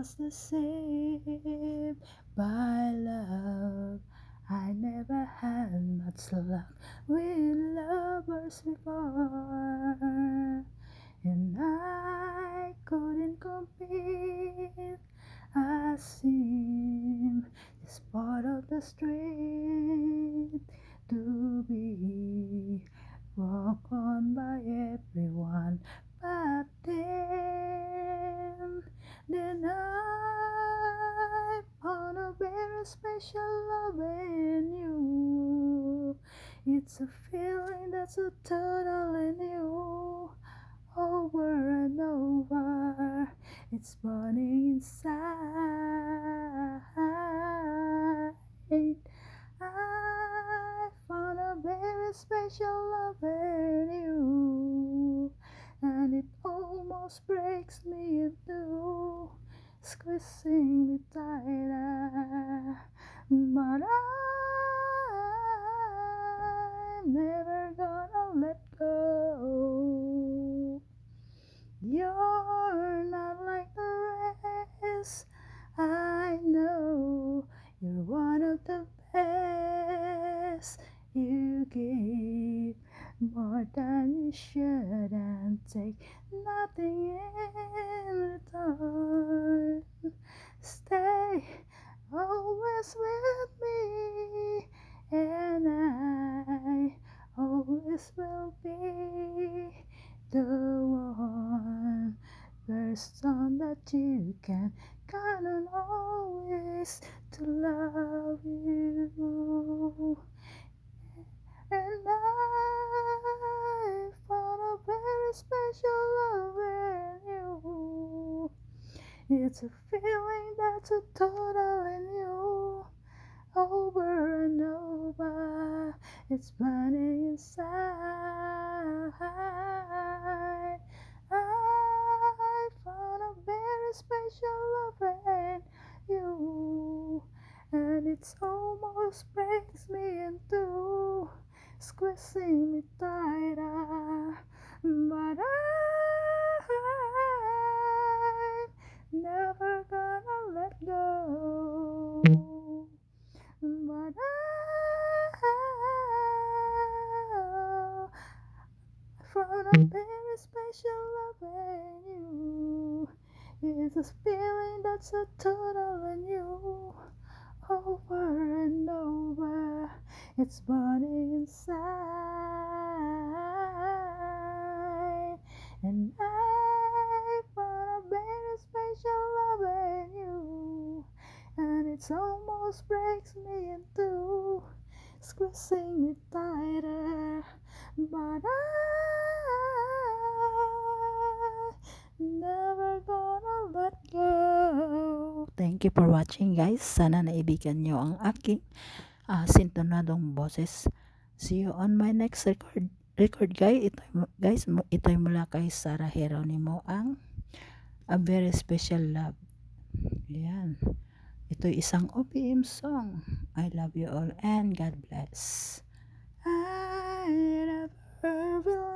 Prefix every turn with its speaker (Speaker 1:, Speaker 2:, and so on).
Speaker 1: was deceived by love. I never had much luck with lovers before, and I couldn't compete. I seem this part of the street to be walked on by everyone, a special love in you. It's a feeling that's a totally new, over and over. It's burning inside. I found a very special love in you, and it almost breaks me in two, squeezing me tighter. But I'm never gonna let go. You're not like the rest. I know you're one of the more than you should and take nothing in return. Stay always with me, and I always will be the one person that you can count on always to love special love in you. It's a feeling that's a totally new, over and over. It's burning inside. I found a very special love in you, and it almost breaks me in two, squeezing me tighter. Mm. a very special love in you. It's a feeling that's a total new, over and over. It's burning inside, and I found a very special love in you, and it almost breaks me in two, squeezing me tighter. But I Thank you for watching guys. Sana naibigan nyo ang aking ah, sintonadong boses. See you on my next record. Record guys, ito, guys, ito'y mula kay Sarah Geronimo ang A Very Special Love. Yan. Ito'y isang OPM song. I love you all and God bless. I never will